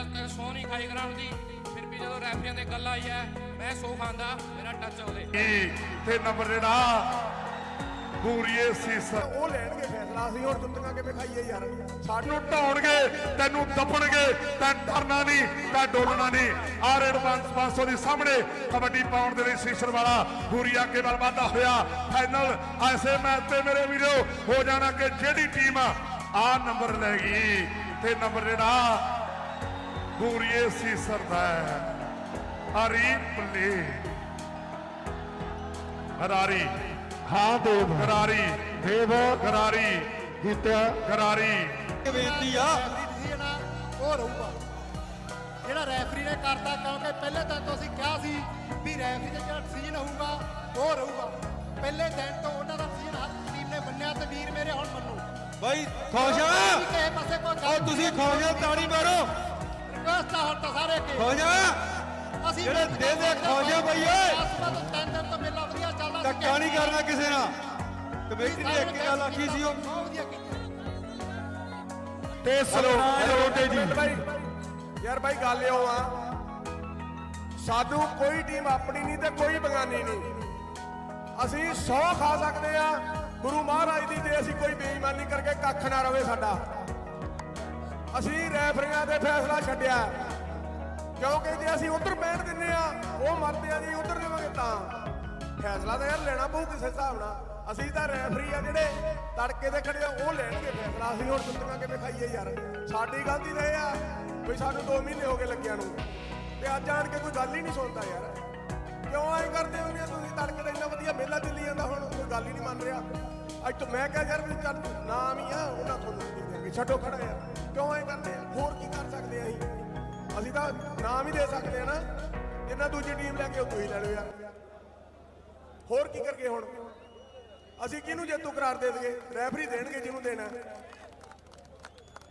ਅੱਜ ਤੱਕ ਸੌ ਨਹੀਂ ਖਾਈ ਗਰਾਊਂਡ ਦੀ। ਫਿਰ ਵੀ ਜਦੋਂ ਰੈਫਰੀਆਂ ਦੇ ਗੱਲ ਆਈ ਹੈ ਮੈਂ ਸੌ ਖਾਂਦਾ ਮੇਰਾ ਟੱਚ ਕੀ ਤੇ ਨੰਬਰ ਜਿਹੜਾ ਪੂਰੀਏ ਸੀਸ। ਉਹ ਲੈਣਗੇ ਫੈਸਲਾ ਅਸੀਂ ਹੁਣ ਜੁੱਤੀਆਂ ਕਿਵੇਂ ਖਾਈਏ ਯਾਰ। ਸਾਨੂੰ ਢਾਉਣਗੇ ਤੈਨੂੰ ਦੱਬਣਗੇ ਤੈਂ ਡਰਨਾ ਨਹੀਂ ਤੈਂ ਡੋਲਣਾ ਨਹੀਂ। ਆਰ ਐਡਵਾਂਸ 500 ਦੇ ਸਾਹਮਣੇ ਕਬੱਡੀ ਪਾਉਣ ਦੇ ਲਈ ਸੀਸਰ ਵਾਲਾ ਪੂਰੀ ਅੱਗੇ ਵੱਲ ਵਾਧਾ ਹੋਇਆ। ਫਾਈਨਲ ਐਸੇ ਮੈਚ ਤੇ ਮੇਰੇ ਵੀਰੋ ਹੋ ਜਾਣਾ ਕਿ ਜਿਹੜੀ ਟੀਮ ਆ ਨੰਬਰ ਲੈ ਗਈ। ਤੇ ਨੰਬਰ ਜਿਹੜਾ ਦਾ ਹੈ ਹਰੀ ਪੱਲੇ ਹਰਾਰੀ ਹਾਂ ਦੇਵ। ਗਰਾਰੀ। ਦੇਵ। ਗਰਾਰੀ। ਜਿੱਤਿਆ ਗਰਾਰੀ। ਬੇਨਤੀ ਆ। ਉਹ ਰਹੂਗਾ। ਜਿਹੜਾ ਰੈਫਰੀ ਨੇ ਕਰਤਾ ਕਿਉਂਕਿ ਪਹਿਲੇ ਦਿਨ ਤੋਂ ਅਸੀਂ ਕਿਹਾ ਸੀ ਵੀ ਰੈਫਰੀ ਦਾ ਜਿਹੜਾ ਡਿਸੀਜਨ ਹੋਊਗਾ ਉਹ ਰਹੂਗਾ। ਪਹਿਲੇ ਦਿਨ ਤੋਂ ਉਹਨਾਂ ਦਾ ਡਿਸੀਜਨ ਹਰ ਟੀਮ ਨੇ ਮੰਨਿਆ ਤੇ ਵੀਰ ਮੇਰੇ ਹੁਣ ਮੰਨੋ। ਬਾਈ ਖੁਸ਼ ਆ। ਕਿਸੇ ਪਾਸੇ ਕੋਈ ਉਹ ਤੁਸੀਂ ਖੁਸ਼ ਆ ਤਾੜੀ ਮਾਰੋ। ਆ ਹੁਣ ਤਾਂ ਸਾਰੇ ਕੇ ਖੁਸ਼ ਆ ਅਸੀਂ ਜਿਹੜੇ ਦੇ ਦੇ ਖੁਸ਼ ਆ ਬਈ ਓਏ। ਤਿੰਨ ਦਿਨ ਤੋਂ ਮੇਲਾ ਵਧੀਆ ਚੱਲਦਾ ਸੀ ਧੱਕਾ ਨਹੀਂ ਕਰਨਾ ਕਿਸੇ ਨਾਲ। ਕਮੇਟੀ ਨੇ ਇੱਕ ਗੱਲ ਆਖੀ ਸੀ ਉਹ। ਬਹੁਤ ਵਧੀਆ ਕੀਤਾ। ਤੇ ਸਲੋ ਰੋਟੇ ਜੀ। ਬਾਈ ਯਾਰ ਬਾਈ ਗੱਲ ਇਹ ਆ ਸਾਨੂੰ ਕੋਈ ਟੀਮ ਆਪਣੀ ਨਹੀਂ ਤੇ ਕੋਈ ਬਗਾਨੀ ਨਹੀਂ। ਅਸੀਂ 100 ਖਾ ਸਕਦੇ ਆ ਗੁਰੂ ਮਹਾਰਾਜ ਦੀ ਜੇ ਅਸੀਂ ਕੋਈ ਬੇਈਮਾਨੀ ਕਰਕੇ ਕੱਖ ਨਾ ਰਵੇ ਸਾਡਾ। ਅਸੀਂ ਰੈਫਰੀਆਂ ਤੇ ਫੈਸਲਾ ਛੱਡਿਆ। ਕਿਉਂਕਿ ਜੇ ਅਸੀਂ ਉਧਰ ਬੈਠ ਦਿੰਨੇ ਆ ਉਹ ਮਰਦੇ ਆ ਜੀ, ਉਧਰ ਦੇਵਾਂਗੇ ਤਾਂ। ਫੈਸਲਾ ਤਾਂ ਯਾਰ ਲੈਣਾ ਪਊ ਕਿਸੇ ਹਿਸਾਬ ਨਾਲ। ਅਸੀਂ ਤਾਂ ਰੈਫਰੀ ਆ ਜਿਹੜੇ ਤੜਕੇ ਦੇ ਖੜੇ ਆ, ਉਹ ਲੈਣਗੇ ਫੈਸਲਾ। ਅਸੀਂ ਹੁਣ ਜੁੱਤੀਆਂ ਕਿਵੇਂ ਖਾਈਏ ਯਾਰ? ਸਾਡੀ ਗਲਤੀ ਤਾਂ ਇਹ ਆ ਵੀ ਸਾਨੂੰ 2 ਮਹੀਨੇ ਹੋ ਗਏ ਲੱਗਿਆਂ ਨੂੰ। ਤੇ ਅੱਜ ਆਣ ਕੇ ਕੋਈ ਗੱਲ ਹੀ ਨਹੀਂ ਸੁਣਦਾ ਯਾਰ। ਕਿਉਂ ਐਂ ਕਰਦੇ ਹੋ ਨੇ ਤੁਸੀਂ ਤੜਕੇ ਦਾ ਇੰਨਾ ਵਧੀਆ ਮੇਲਾ ਚੱਲੀ ਜਾਂਦਾ, ਹੁਣ ਕੋਈ ਗੱਲ ਹੀ ਨਹੀਂ ਮੰਨ ਰਿਹਾ। ਅੱਜ ਤੋਂ ਮੈਂ ਕਿਹਾ ਯਾਰ ਵੀ ਚੱਲ ਨਾਮ ਹੀ ਛੱਡੋ ਖੜਾ ਯਾਰ। ਕਿਉਂ ਐਂ ਕਰਦੇ ਆ? ਹੋਰ ਕੀ ਕਰ ਸਕਦੇ ਆ ਅਸੀਂ? ਅਸੀਂ ਤਾਂ ਨਾਮ ਹੀ ਦੇ ਸਕਦੇ ਆ ਨਾ। ਜਿੰਨਾ ਦੂਜੀ ਟੀਮ ਲੈ ਕੇ ਉਹ ਤੁਸੀਂ ਲੈ ਲਓ ਯਾਰ। ਹੋਰ ਕੀ ਕਰਗੇ ਹੁਣ? ਅਸੀਂ ਕਿਹਨੂੰ ਜੇਤੂ ਕਰਾਰ ਦੇ ਦਈਏ? ਰੈਫਰੀ ਦੇਣਗੇ ਜਿਹਨੂੰ ਦੇਣਾ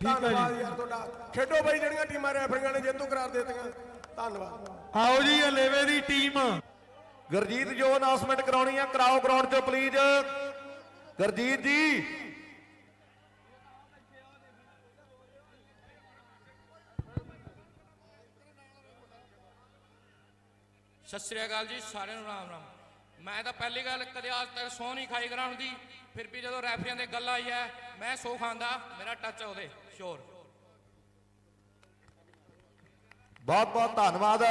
ਧੰਨਵਾਦ ਯਾਰ ਤੁਹਾਡਾ। ਖੇਡੋ ਬਾਈ ਜਿਹੜੀਆਂ ਟੀਮਾਂ ਰੈਫਰੀਆਂ ਨੇ ਜੇਤੂ ਕਰਾਰ ਦੇ ਦਿੱਤੀਆਂ। ਧੰਨਵਾਦ। ਆਓ ਜੀ ਅਲੇਵੇ ਦੀ ਟੀਮ ਗਰਜੀਤ ਜੋ ਅਨਾਉਂਸਮੈਂਟ ਕਰਾਉਣੀ ਆ ਕਰਾਓ ਗਰਾਊਂਡ 'ਚ ਪਲੀਜ਼ ਗਰਜੀਤ ਜੀ ਸਤਿ ਸ੍ਰੀ ਅਕਾਲ ਜੀ, ਸਾਰਿਆਂ ਨੂੰ ਰਾਮ ਰਾਮ ਮੈਂ ਤਾਂ ਪਹਿਲੀ ਗੱਲ ਕਦੇ ਅੱਜ ਤੱਕ ਸੌ ਨਹੀਂ ਖਾਈ ਕਰਾਂ ਹੁੰਦੀ ਫਿਰ ਵੀ ਜਦੋਂ ਰੈਫਰੀਆਂ ਦੇ ਗੱਲ ਆਈ ਹੈ ਮੈਂ ਸੌ ਖਾਂਦਾ, ਮੇਰਾ ਟੱਚ ਉਹਦੇ ਸ਼ੋਰ ਬਹੁਤ ਬਹੁਤ ਧੰਨਵਾਦ।